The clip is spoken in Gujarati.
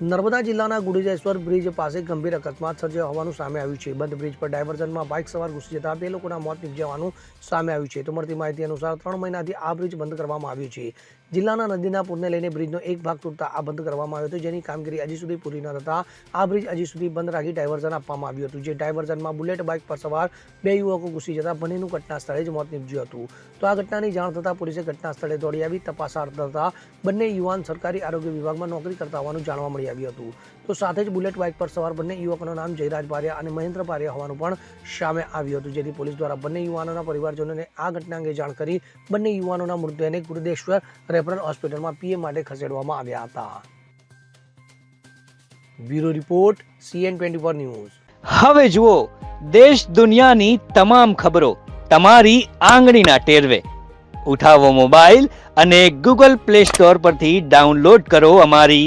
નર્મદા જિલ્લાના ગુડીજેશ્વર બ્રિજ પાસે ગંભીર અકસ્માત સર્જાયો હોવાનું સામે આવ્યું છે. બંધ બ્રિજ પર ડાયવર્ઝનમાં બાઇક સવાર ઘૂસી જતા બે લોકોના મોત નીપજવાનું સામે આવ્યું છે. તો મળતી માહિતી અનુસાર ત્રણ મહિનાથી આ બ્રિજ બંધ કરવામાં આવ્યું છે. જિલ્લાના નદીના પૂરને લઈને બ્રિજનો એક ભાગ તૂટતા આ બંધ કરવામાં આવ્યો હતો, જેની કામગીરી હજી સુધી પૂરી ન થતા આ બ્રિજ હજી સુધી બંધ રાખી ડાયવર્ઝન આપવામાં આવ્યું હતું, જે ડાયવર્ઝનમાં બુલેટ, બાઇક પર સવાર બે યુવકો ઘૂસી જતા બંનેનું ઘટના સ્થળે જ મોત નીપજ્યું હતું. તો આ ઘટનાની જાણ થતાં પોલીસે ઘટના સ્થળે દોડી આવી, તપાસ હાથ ધરતા બંને યુવાન સરકારી આરોગ્ય વિભાગમાં નોકરી કરતા હોવાનું જાણવા મળી આવ્યું હતું. તો સાથે જ બુલેટ બાઇક પર સવાર બંને યુવકોનું નામ જયરાજ પારિયા અને મહેન્દ્ર પારિયા હોવાનું પણ સામે આવ્યું હતું, જેથી પોલીસ દ્વારા બંને યુવાનોના પરિવારજનોને આ ઘટના અંગે જાણ કરી બંને યુવાનોના મૃતદેહને ગુરુદેશ્વર રેફરલ હોસ્પિટલમાં પીએમ માટે ખસેડવામાં આવ્યા હતા. Bureau report, CN twenty four news. હવે જુઓ, દેશ દુનિયાની તમામ ખબરો તમારી આંગળીના ટેરવે. ઉઠાવો મોબાઈલ અને ગૂગલ પ્લે સ્ટોર પરથી ડાઉનલોડ કરો અમારી